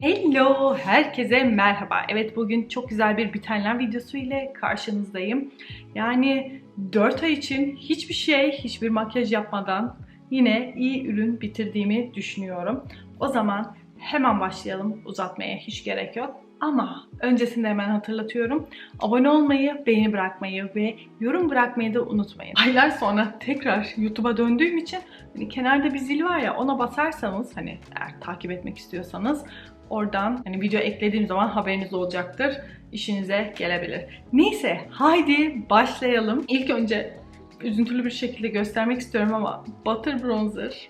Hello, herkese merhaba. Evet bugün çok güzel bir bitenler videosu ile karşınızdayım. Yani 4 ay için hiçbir şey, hiçbir makyaj yapmadan yine iyi ürün bitirdiğimi düşünüyorum. O zaman hemen başlayalım. Uzatmaya hiç gerek yok. Ama öncesinde hemen hatırlatıyorum. Abone olmayı, beğeni bırakmayı ve yorum bırakmayı da unutmayın. Aylar sonra tekrar YouTube'a döndüğüm için hani kenarda bir zil var ya ona basarsanız hani eğer takip etmek istiyorsanız oradan hani video eklediğim zaman haberiniz olacaktır. İşinize gelebilir. Neyse haydi başlayalım. İlk önce üzüntülü bir şekilde göstermek istiyorum ama Butter Bronzer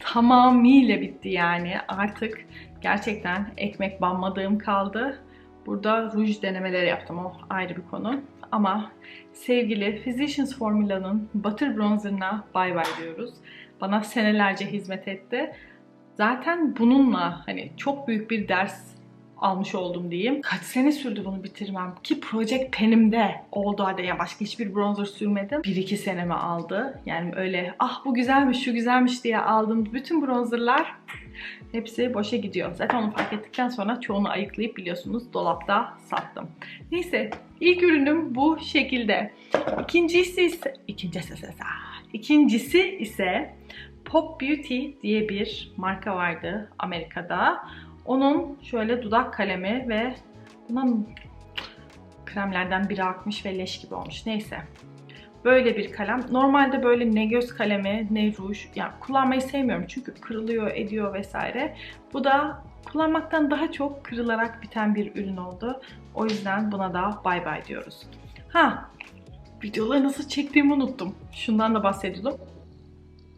tamamıyla bitti yani. Artık gerçekten ekmek banmadığım kaldı. Burada ruj denemeleri yaptım. O ayrı bir konu. Ama sevgili Physicians Formula'nın Butter Bronzer'ına bay bay diyoruz. Bana senelerce hizmet etti. Zaten bununla hani çok büyük bir ders almış oldum diyeyim. Kaç sene sürdü bunu bitirmem ki Project Pen'imde oldu halde ya başka hiçbir bronzer sürmedim. 1-2 senemi aldı. Yani öyle ah bu güzelmiş şu güzelmiş diye aldığım bütün bronzerlar hepsi boşa gidiyor. Zaten onu fark ettikten sonra çoğunu ayıklayıp biliyorsunuz dolapta sattım. Neyse ilk ürünüm bu şekilde. İkincisi ise ikincisi ise ikincisi ise Pop Beauty diye bir marka vardı Amerika'da. Onun şöyle dudak kalemi ve bunun kremlerden biri akmış ve leş gibi olmuş. Neyse. Böyle bir kalem. Normalde böyle ne göz kalemi ne ruj yani kullanmayı sevmiyorum çünkü kırılıyor ediyor vesaire. Bu da kullanmaktan daha çok kırılarak biten bir ürün oldu. O yüzden buna da bay bay diyoruz. Ha videoları nasıl çektiğimi unuttum. Şundan da bahsediyordum.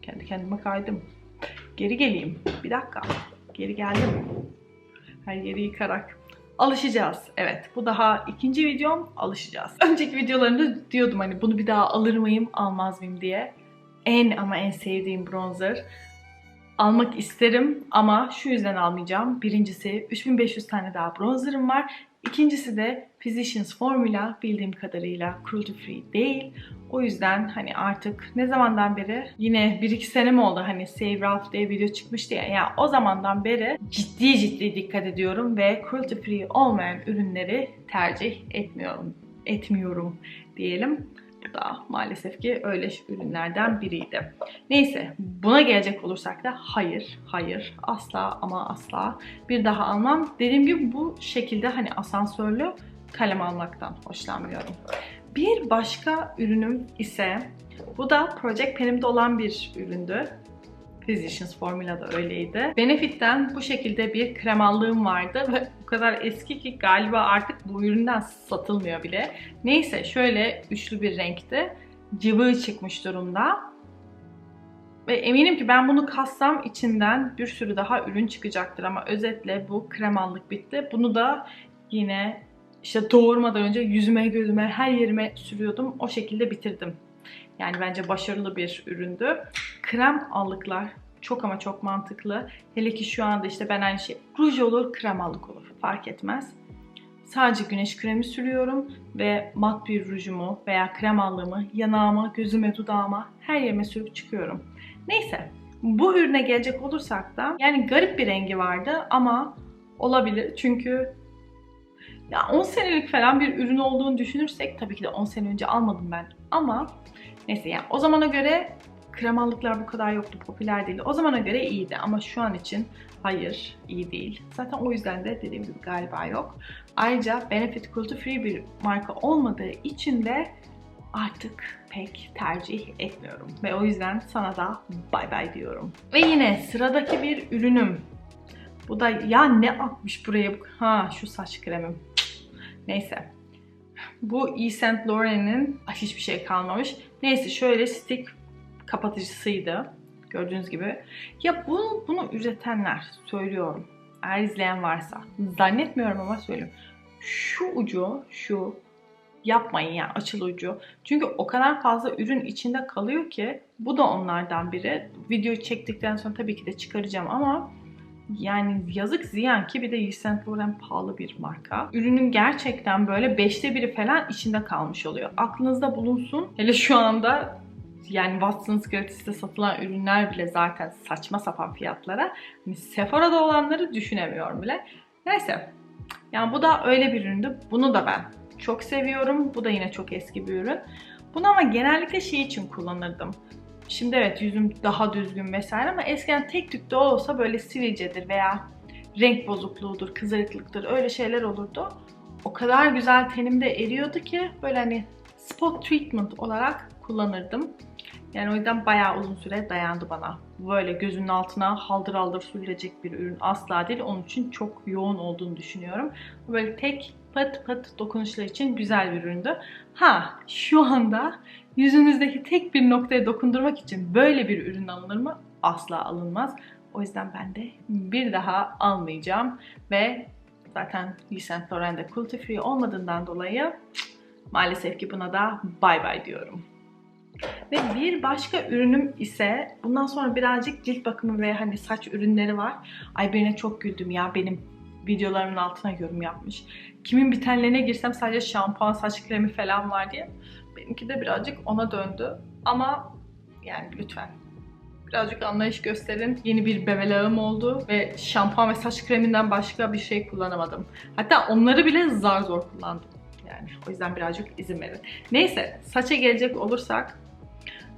Kendi kendime kaydım. Geri geleyim. Bir dakika. Geri geldim. Her yeri yıkarak. Alışacağız. Evet. Bu daha ikinci videom. Alışacağız. Önceki videolarımda diyordum hani bunu bir daha alır mıyım, almaz mıyım diye. En ama en sevdiğim bronzer. Almak isterim ama şu yüzden almayacağım. Birincisi 3500 tane daha bronzerim var. İkincisi de Physicians Formula bildiğim kadarıyla cruelty free değil. O yüzden hani artık ne zamandan beri yine 1-2 sene mi oldu hani Save Ralph diye video çıkmıştı ya. Yani o zamandan beri ciddi ciddi dikkat ediyorum ve cruelty free olmayan ürünleri tercih etmiyorum. Etmiyorum diyelim. Bu maalesef ki öyle ürünlerden biriydi. Neyse buna gelecek olursak da hayır, hayır, asla ama asla bir daha almam. Dediğim gibi bu şekilde hani asansörlü kalem almaktan hoşlanmıyorum. Bir başka ürünüm ise bu da Project Pen'imde olan bir üründü. Physicians Formula da öyleydi. Benefit'ten bu şekilde bir kremallığım vardı ve o kadar eski ki galiba artık bu üründen satılmıyor bile. Neyse şöyle üçlü bir renkti. Cıvığı çıkmış durumda. Ve eminim ki ben bunu kassam içinden bir sürü daha ürün çıkacaktır ama özetle bu kremallık bitti. Bunu da yine işte doğurmadan önce yüzüme, gözüme, her yerime sürüyordum. O şekilde bitirdim. Yani bence başarılı bir üründü. Krem allıklar çok ama çok mantıklı. Hele ki şu anda işte ben aynı şey ruj olur, krem allık olur. Fark etmez. Sadece güneş kremi sürüyorum ve mat bir rujumu veya krem allığımı yanağıma, gözüme, dudağıma her yerime sürüp çıkıyorum. Neyse bu ürüne gelecek olursak da yani garip bir rengi vardı ama olabilir çünkü ya 10 senelik falan bir ürün olduğunu düşünürsek tabii ki de 10 sene önce almadım ben ama neyse yani o zamana göre kremallıklar bu kadar yoktu, popüler değildi. O zamana göre iyiydi ama şu an için hayır, iyi değil. Zaten o yüzden de dediğim gibi galiba yok. Ayrıca Benefit Cruelty Free bir marka olmadığı için de artık pek tercih etmiyorum. Ve o yüzden sana da bay bay diyorum. Ve yine sıradaki bir ürünüm. Bu da ya ne atmış buraya? Ha şu saç kremim. Neyse. Bu Yves Saint Laurent'in hiçbir şey kalmamış. Neyse şöyle stick kapatıcısıydı. Gördüğünüz gibi. Ya bunu, bunu üretenler söylüyorum. Eğer izleyen varsa. Zannetmiyorum ama söylüyorum. Şu ucu, şu yapmayın yani açıl ucu. Çünkü o kadar fazla ürün içinde kalıyor ki bu da onlardan biri. Videoyu çektikten sonra tabii ki de çıkaracağım ama yani yazık ziyan ki bir de Yves Saint Laurent pahalı bir marka. Ürünün gerçekten böyle beşte biri falan içinde kalmış oluyor. Aklınızda bulunsun. Hele şu anda yani Watson's Gratis'te satılan ürünler bile zaten saçma sapan fiyatlara. Hani Sephora'da olanları düşünemiyorum bile. Neyse. Yani bu da öyle bir üründü. Bunu da ben çok seviyorum. Bu da yine çok eski bir ürün. Bunu ama genellikle şey için kullanırdım. Şimdi evet yüzüm daha düzgün vesaire ama eskiden tek tük de olsa böyle sivilcedir veya renk bozukluğudur, kızarıklıktır öyle şeyler olurdu. O kadar güzel tenimde eriyordu ki böyle hani spot treatment olarak kullanırdım. Yani o yüzden bayağı uzun süre dayandı bana. Böyle gözünün altına haldır haldır sürülecek bir ürün asla değil. Onun için çok yoğun olduğunu düşünüyorum. Böyle tek pıt pıt dokunuşlar için güzel bir üründü. Ha şu anda yüzünüzdeki tek bir noktaya dokundurmak için böyle bir ürün alınır mı? Asla alınmaz. O yüzden ben de bir daha almayacağım ve zaten Yves Saint Laurent'de cruelty free olmadığından dolayı maalesef ki buna da bay bay diyorum. Ve bir başka ürünüm ise bundan sonra birazcık cilt bakımı ve hani saç ürünleri var. Ay birine çok güldüm ya benim videolarımın altına yorum yapmış. Kimin bitenlerine girsem sadece şampuan, saç kremi falan var diye. Benimki de birazcık ona döndü. Ama yani lütfen birazcık anlayış gösterin. Yeni bir bevelağım oldu ve şampuan ve saç kreminden başka bir şey kullanamadım. Hatta onları bile zar zor kullandım. Yani o yüzden birazcık izin verin. Neyse saça gelecek olursak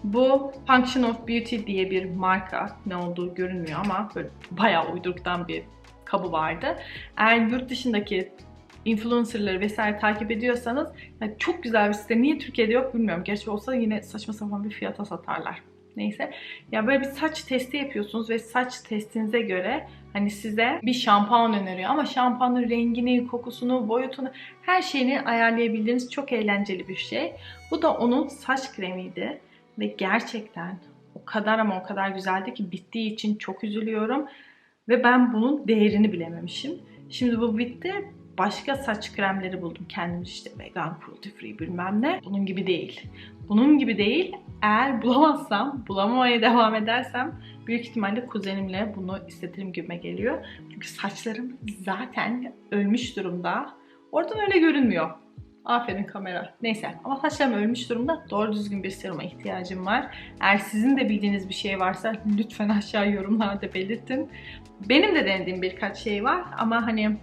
bu Function of Beauty diye bir marka. Ne olduğu görünmüyor ama böyle bayağı uyduruktan bir kabı vardı. Eğer yurt dışındaki influencerları vesaire takip ediyorsanız yani çok güzel bir site. Niye Türkiye'de yok bilmiyorum. Gerçi olsa yine saçma sapan bir fiyata satarlar. Neyse. Ya böyle bir saç testi yapıyorsunuz ve saç testinize göre hani size bir şampuan öneriyor ama şampuanın rengini, kokusunu, boyutunu her şeyini ayarlayabildiğiniz çok eğlenceli bir şey. Bu da onun saç kremiydi ve gerçekten o kadar ama o kadar güzeldi ki bittiği için çok üzülüyorum ve ben bunun değerini bilememişim. Şimdi bu bitti. Başka saç kremleri buldum kendim işte vegan, cruelty free bilmem ne. Bunun gibi değil. Bunun gibi değil. Eğer bulamazsam, bulamamaya devam edersem büyük ihtimalle kuzenimle bunu istetirim gibime geliyor. Çünkü saçlarım zaten ölmüş durumda. Oradan öyle görünmüyor. Aferin kamera. Neyse ama saçlarım ölmüş durumda. Doğru düzgün bir seruma ihtiyacım var. Eğer sizin de bildiğiniz bir şey varsa lütfen aşağı yorumlarda belirtin. Benim de denediğim birkaç şey var ama hani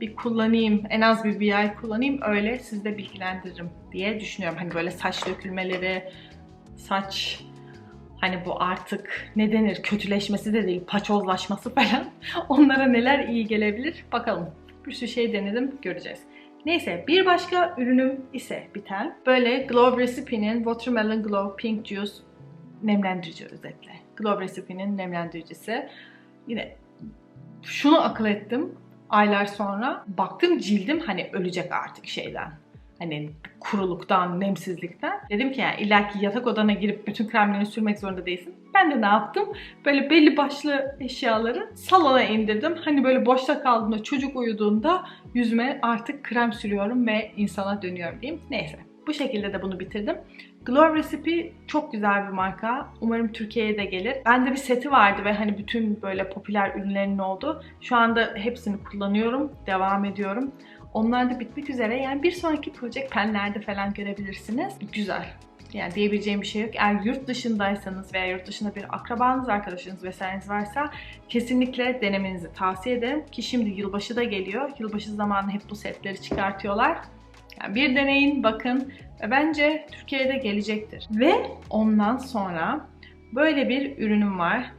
bir kullanayım, en az bir, bir ay kullanayım öyle sizi de bilgilendiririm diye düşünüyorum. Hani böyle saç dökülmeleri, saç hani bu artık ne denir kötüleşmesi de değil paçozlaşması falan onlara neler iyi gelebilir bakalım. Bir sürü şey denedim göreceğiz. Neyse bir başka ürünüm ise biten böyle Glow Recipe'nin Watermelon Glow Pink Juice nemlendirici özetle. Glow Recipe'nin nemlendiricisi. Yine şunu akıl ettim aylar sonra. Baktım cildim hani ölecek artık şeyden. Hani kuruluktan, nemsizlikten. Dedim ki yani illaki yatak odana girip bütün kremlerini sürmek zorunda değilsin. Ben de ne yaptım? Böyle belli başlı eşyaları salona indirdim. Hani böyle boşta kaldığımda çocuk uyuduğunda yüzüme artık krem sürüyorum ve insana dönüyorum diyeyim. Neyse. Bu şekilde de bunu bitirdim. Glow Recipe çok güzel bir marka. Umarım Türkiye'ye de gelir. Bende bir seti vardı ve hani bütün böyle popüler ürünlerinin oldu. Şu anda hepsini kullanıyorum. Devam ediyorum. Onlar da bitmek üzere. Yani bir sonraki proje penlerde falan görebilirsiniz. Güzel. Yani diyebileceğim bir şey yok. Eğer yurt dışındaysanız veya yurt dışında bir akrabanız, arkadaşınız vesaireniz varsa kesinlikle denemenizi tavsiye ederim. Ki şimdi yılbaşı da geliyor. Yılbaşı zamanı hep bu setleri çıkartıyorlar. Yani bir deneyin, bakın bence Türkiye'de gelecektir. Ve ondan sonra böyle bir ürünüm var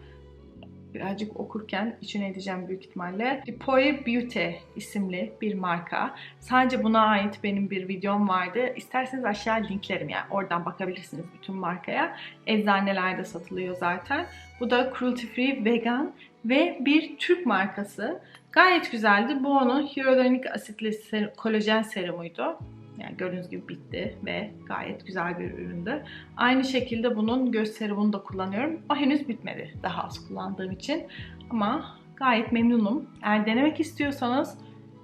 birazcık okurken içine edeceğim büyük ihtimalle. Dipoy Beauty isimli bir marka. Sadece buna ait benim bir videom vardı. İsterseniz aşağı linklerim yani oradan bakabilirsiniz bütün markaya. Eczanelerde satılıyor zaten. Bu da cruelty free, vegan ve bir Türk markası. Gayet güzeldi. Bu onun hyaluronik asitli kolajen serumuydu. Yani gördüğünüz gibi bitti ve gayet güzel bir üründü. Aynı şekilde bunun göz serumunu da kullanıyorum. O henüz bitmedi daha az kullandığım için. Ama gayet memnunum. Eğer denemek istiyorsanız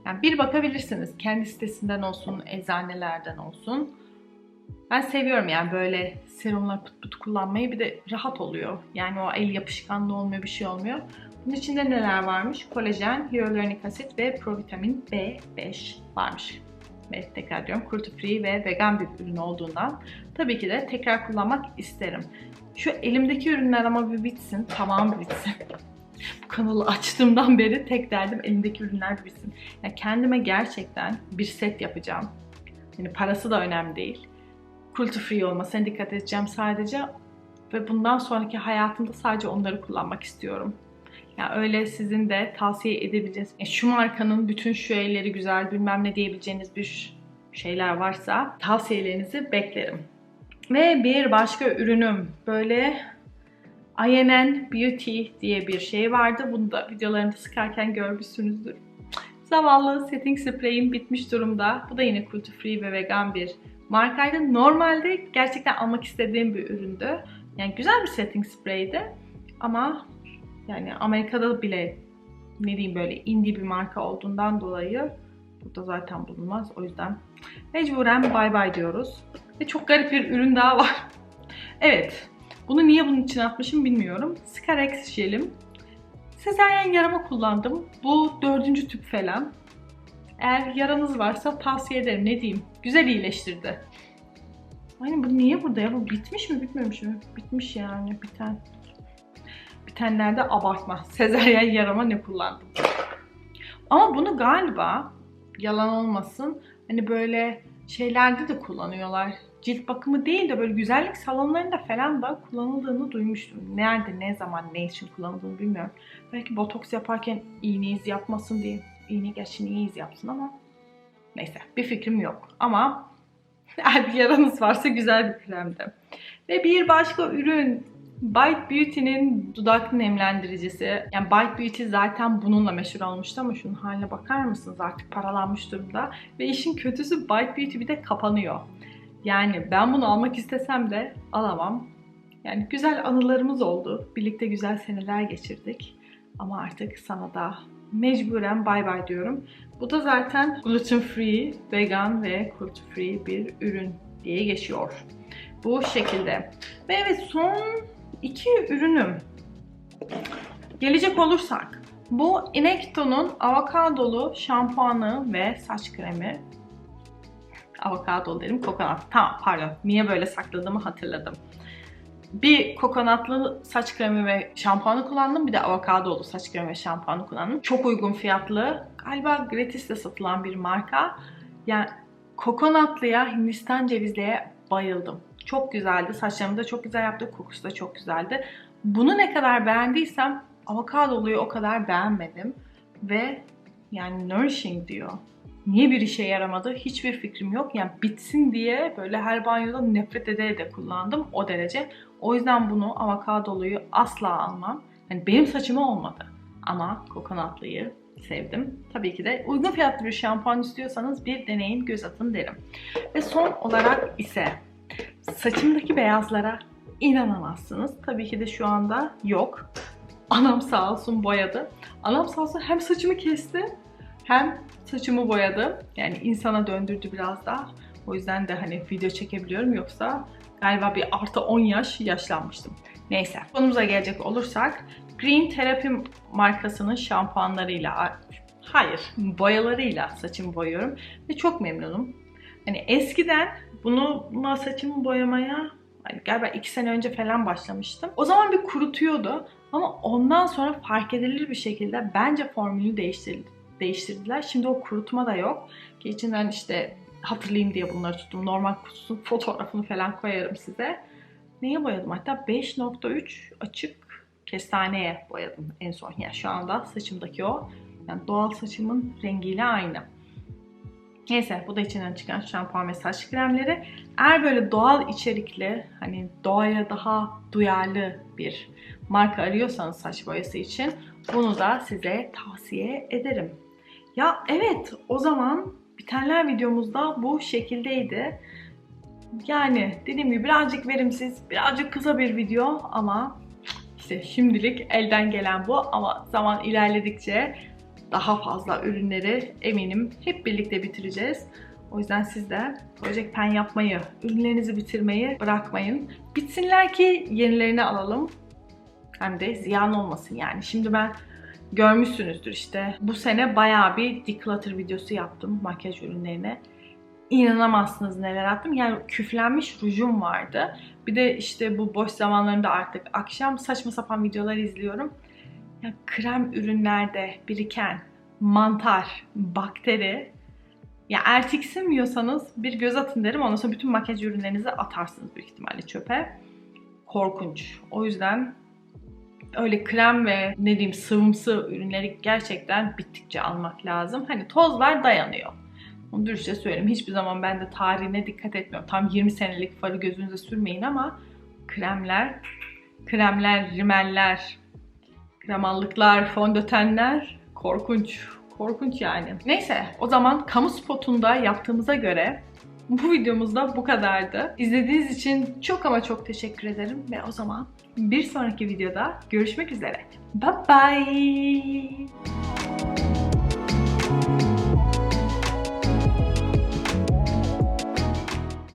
yani bir bakabilirsiniz. Kendi sitesinden olsun, eczanelerden olsun. Ben seviyorum yani böyle serumlar pıt pıt kullanmayı. Bir de rahat oluyor. Yani o el yapışkanlı olmuyor, bir şey olmuyor. Bunun içinde neler varmış? Kolajen, hyaluronik asit ve provitamin B5 varmış. Ve tekrar diyorum cruelty free ve vegan bir ürün olduğundan tabii ki de tekrar kullanmak isterim. Şu elimdeki ürünler ama bir bitsin, tamam bitsin. Bu kanalı açtığımdan beri tek derdim elimdeki ürünler bitsin. Yani kendime gerçekten bir set yapacağım. Yani parası da önemli değil. Cruelty free olmasına dikkat edeceğim sadece. Ve bundan sonraki hayatımda sadece onları kullanmak istiyorum. Yani öyle sizin de tavsiye edebileceğiniz, yani şu markanın bütün şu elleri güzel bilmem ne diyebileceğiniz bir şeyler varsa tavsiyelerinizi beklerim. Ve bir başka ürünüm böyle INN Beauty diye bir şey vardı. Bunu da videolarımda sıkarken görmüşsünüzdür. Zavallı setting spray'im bitmiş durumda. Bu da yine cruelty free ve vegan bir markaydı. Normalde gerçekten almak istediğim bir üründü. Yani güzel bir setting spray'di. Ama yani Amerika'da bile ne diyeyim böyle indie bir marka olduğundan dolayı burada zaten bulunmaz. O yüzden mecburen bye bye diyoruz. Ve çok garip bir ürün daha var. evet. Bunu niye bunun için atmışım bilmiyorum. Scarex jelim. Sezaryen yarama kullandım. Bu dördüncü tüp falan. Eğer yaranız varsa tavsiye ederim. Ne diyeyim? Güzel iyileştirdi. Aynen bu niye burada ya? Bu bitmiş mi bitmemiş mi? Bitmiş yani biten. Bitenlerde abartma. Sezaryen yarama ne kullandım? Ama bunu galiba yalan olmasın hani böyle şeylerde de kullanıyorlar. Cilt bakımı değil de böyle güzellik salonlarında falan da kullanıldığını duymuştum. Nerede, ne zaman, ne için kullanıldığını bilmiyorum. Belki botoks yaparken iğne iz yapmasın diye. İğne gerçi niye iz yapsın ama neyse bir fikrim yok. Ama eğer bir yaranız varsa güzel bir kremdi. Ve bir başka ürün Bite Beauty'nin dudak nemlendiricisi. Yani Bite Beauty zaten bununla meşhur olmuştu ama şunun haline bakar mısınız? Artık paralanmış durumda. Ve işin kötüsü Bite Beauty bir de kapanıyor. Yani ben bunu almak istesem de alamam. Yani güzel anılarımız oldu. Birlikte güzel seneler geçirdik. Ama artık sana da mecburen bye bye diyorum. Bu da zaten gluten free, vegan ve cruelty free bir ürün diye geçiyor. Bu şekilde. Ve evet son iki ürünüm. Gelecek olursak. Bu Inecto'nun avokadolu şampuanı ve saç kremi. Avokadolu dedim, kokonat. Tamam pardon. Niye böyle sakladığımı hatırladım. Bir kokonatlı saç kremi ve şampuanı kullandım. Bir de avokadolu saç kremi ve şampuanı kullandım. Çok uygun fiyatlı. Galiba gratis'te satılan bir marka. Yani kokonatlıya, Hindistan cevizliye bayıldım. Çok güzeldi. Saçlarımı da çok güzel yaptı. Kokusu da çok güzeldi. Bunu ne kadar beğendiysem avokadoluyu o kadar beğenmedim. Ve yani nourishing diyor. Niye bir işe yaramadı hiçbir fikrim yok. Yani bitsin diye böyle her banyoda nefret ederek de kullandım o derece. O yüzden bunu avokadoluyu asla almam. Yani benim saçıma olmadı. Ama kokonatlıyı sevdim. Tabii ki de uygun fiyatlı bir şampuan istiyorsanız bir deneyin, göz atın derim. Ve son olarak ise saçımdaki beyazlara inanamazsınız. Tabii ki de şu anda yok. Anam sağ olsun boyadı. Anam sağ olsun hem saçımı kesti hem saçımı boyadı. Yani insana döndürdü biraz daha. O yüzden de hani video çekebiliyorum yoksa galiba bir artı 10 yaş yaşlanmıştım. Neyse konumuza gelecek olursak Green Therapy markasının şampuanlarıyla hayır boyalarıyla saçımı boyuyorum ve çok memnunum. Hani eskiden bunu saçımı boyamaya hani galiba 2 sene önce falan başlamıştım. O zaman bir kurutuyordu ama ondan sonra fark edilir bir şekilde bence formülü değiştirildi değiştirdiler. Şimdi o kurutma da yok. Ki içinden işte hatırlayayım diye bunları tuttum. Normal kutusunun fotoğrafını falan koyarım size. Neye boyadım? Hatta 5.3 açık kestaneye boyadım en son. Yani şu anda saçımdaki o. Yani doğal saçımın rengiyle aynı. Neyse bu da içinden çıkan şampuan ve saç kremleri. Eğer böyle doğal içerikli, hani doğaya daha duyarlı bir marka arıyorsanız saç boyası için bunu da size tavsiye ederim. Ya evet o zaman bitenler videomuzda bu şekildeydi. Yani dediğim gibi birazcık verimsiz, birazcık kısa bir video ama işte şimdilik elden gelen bu ama zaman ilerledikçe daha fazla ürünleri eminim hep birlikte bitireceğiz. O yüzden siz de Project Pen yapmayı, ürünlerinizi bitirmeyi bırakmayın. Bitsinler ki yenilerini alalım. Hem de ziyan olmasın yani. Şimdi ben görmüşsünüzdür işte. Bu sene bayağı bir declutter videosu yaptım makyaj ürünlerine. inanamazsınız neler attım. Yani küflenmiş rujum vardı. Bir de işte bu boş zamanlarımda artık akşam saçma sapan videolar izliyorum. Krem ürünlerde biriken mantar, bakteri ya eğer tiksinmiyorsanız bir göz atın derim. Ondan sonra bütün makyaj ürünlerinizi atarsınız büyük ihtimalle çöpe. Korkunç. O yüzden öyle krem ve ne diyeyim sıvımsı ürünleri gerçekten bittikçe almak lazım. Hani tozlar dayanıyor. Onu dürüstçe söyleyeyim. Hiçbir zaman ben de tarihine dikkat etmiyorum. Tam 20 senelik farı gözünüze sürmeyin ama kremler, kremler, rimeller, kremallıklar, fondötenler korkunç. Korkunç yani. Neyse o zaman kamu spotunda yaptığımıza göre bu videomuzda bu kadardı. İzlediğiniz için çok ama çok teşekkür ederim ve o zaman bir sonraki videoda görüşmek üzere. Bye bye.